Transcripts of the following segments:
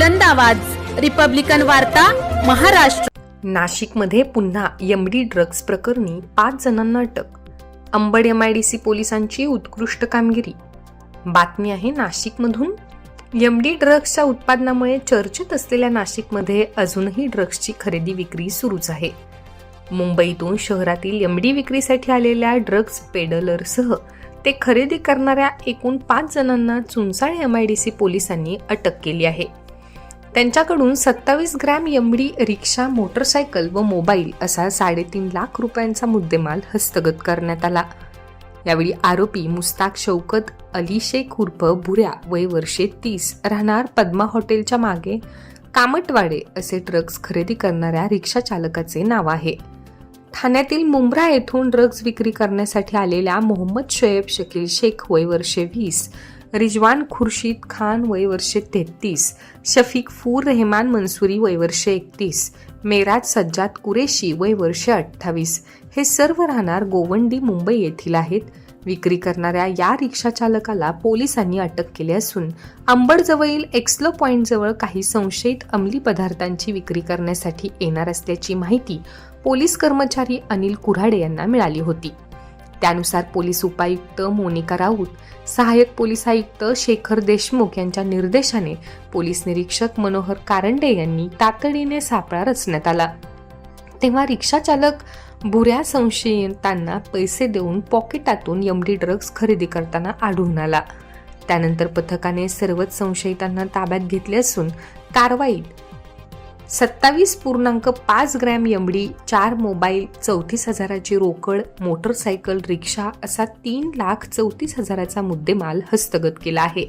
बुलंद आवाज. रिपब्लिकन वार्ता महाराष्ट्र. नाशिकमध्ये पुन्हा एमडी ड्रग्ज प्रकरणी पाच जणांना अटक. अंबड एमआयडीसी पोलिसांची उत्कृष्ट कामगिरी. बातमी आहे नाशिकमधून. एमडी ड्रग्जच्या उत्पादनामुळे चर्चेत असलेल्या नाशिकमध्ये अजूनही ड्रग्जची खरेदी विक्री सुरूच आहे. मुंबईतून शहरातील एमडी विक्रीसाठी आलेल्या ड्रग्ज पेडलरसह ते खरेदी करणाऱ्या एकूण पाच जणांना चुंचाळे एमआयडीसी पोलिसांनी अटक केली आहे. त्यांच्याकडून सत्तावीस ग्रॅम यमडी रिक्षा मोटरसायकल व मोबाईल असा साडेतीन लाख रुपयांचा मुद्देमाल हस्तगत करण्यात आला. यावेळी आरोपी मुस्ताक शौकत अली शेख उर्फ भुऱ्या वय वर्षे तीस राहणार पद्मा हॉटेलच्या मागे कामटवाडे असे ड्रग्ज खरेदी करणाऱ्या रिक्षा चालकाचे नाव आहे. ठाण्यातील मुंब्रा येथून ड्रग्ज विक्री करण्यासाठी आलेल्या मोहम्मद शोएब शकील शेख वय वर्षे वीस रिजवान खुर्शीद खान वय वर्ष तेहतीस शफीक फूर रेहमान मनसुरी वय वर्ष एकतीस मेराज सज्जाद कुरेशी वय वर्ष अठ्ठावीस. हे सर्व राहणार गोवंडी मुंबई येथील आहेत. विक्री करणाऱ्या या रिक्षा चालकाला पोलिसांनी अटक केली असून अंबडजवळील एक्सलो पॉईंटजवळ काही संशयित अंमली पदार्थांची विक्री करण्यासाठी येणार असल्याची माहिती पोलीस कर्मचारी अनिल कुऱ्हाडे यांना मिळाली होती. त्यानुसार पोलीस उपायुक्त मोनिका राऊत सहाय्यक पोलीस आयुक्त शेखर देशमुख यांच्या निर्देशाने पोलीस निरीक्षक मनोहर कारंडे यांनी तातडीने सापळा रचण्यात आला. तेव्हा रिक्षा चालक बुऱ्या संशयितांना पैसे देऊन पॉकेटातून यमडी ड्रग्ज खरेदी करताना आढळून आला. त्यानंतर पथकाने सर्वच संशयितांना ताब्यात घेतले असून कारवाईत सत्तावीस पूर्णांक पाच ग्रॅम एमडी चार मोबाईल चौतीस हजाराची रोकड मोटरसायकल रिक्षा असा तीन लाख चौतीस हजाराचा मुद्देमाल हस्तगत केला आहे.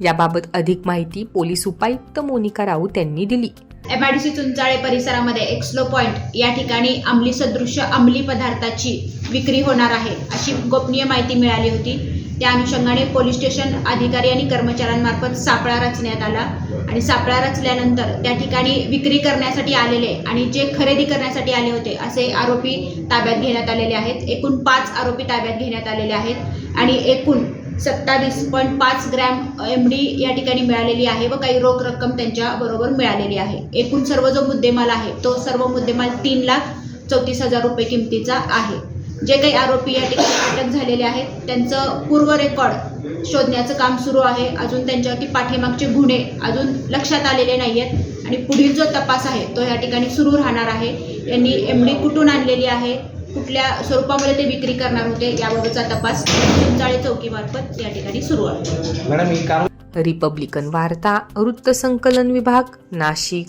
याबाबत अधिक माहिती पोलीस उपायुक्त मोनिका राऊत यांनी दिली. एमआयडीसी चुंचाळे परिसरामध्ये एक्सलो पॉइंट या ठिकाणी अंमली सदृश्य अंमली पदार्थाची विक्री होणार आहे अशी गोपनीय माहिती मिळाली होती. त्या अनुषंगाने पोलीस स्टेशन अधिकारी आणि कर्मचाऱ्यांमार्फत सापळा रचण्यात आला. आणि सापळा रचल्यानंतर त्या ठिकाणी विक्री करण्यासाठी आलेले आणि जे खरेदी करण्यासाठी आले होते असे आरोपी ताब्यात घेण्यात आलेले आहेत. एकूण पाच आरोपी ताब्यात घेण्यात आलेले आहेत आणि एकूण सत्तावीस पॉईंट पाच ग्रॅम एम डी या ठिकाणी मिळालेली आहे व काही रोख रक्कम त्यांच्या बरोबर मिळालेली आहे. एकूण सर्व जो मुद्देमाल आहे तो सर्व मुद्देमाल तीन लाख चौतीस हजार रुपये किमतीचा आहे. जे काही आरोपी या ठिकाणी अटक झालेले आहेत त्यांचं पूर्व रेकॉर्ड शोधण्याचं काम सुरू आहे. अजून त्यांच्यावरती पाठीमागचे गुन्हे अजून लक्षात आलेले नाही आहेत आणि पुढील जो तपास आहे तो या ठिकाणी सुरू राहणार आहे. यांनी एम डी कुठून आणलेली आहे कुठल्या स्वरूपामध्ये ते विक्री करणार होते याबाबतचा तपास चिंचाळे चौकीमार्फत या ठिकाणी सुरू आहे. मॅडम रिपब्लिकन वार्ता वृत्तसंकलन विभाग नाशिक.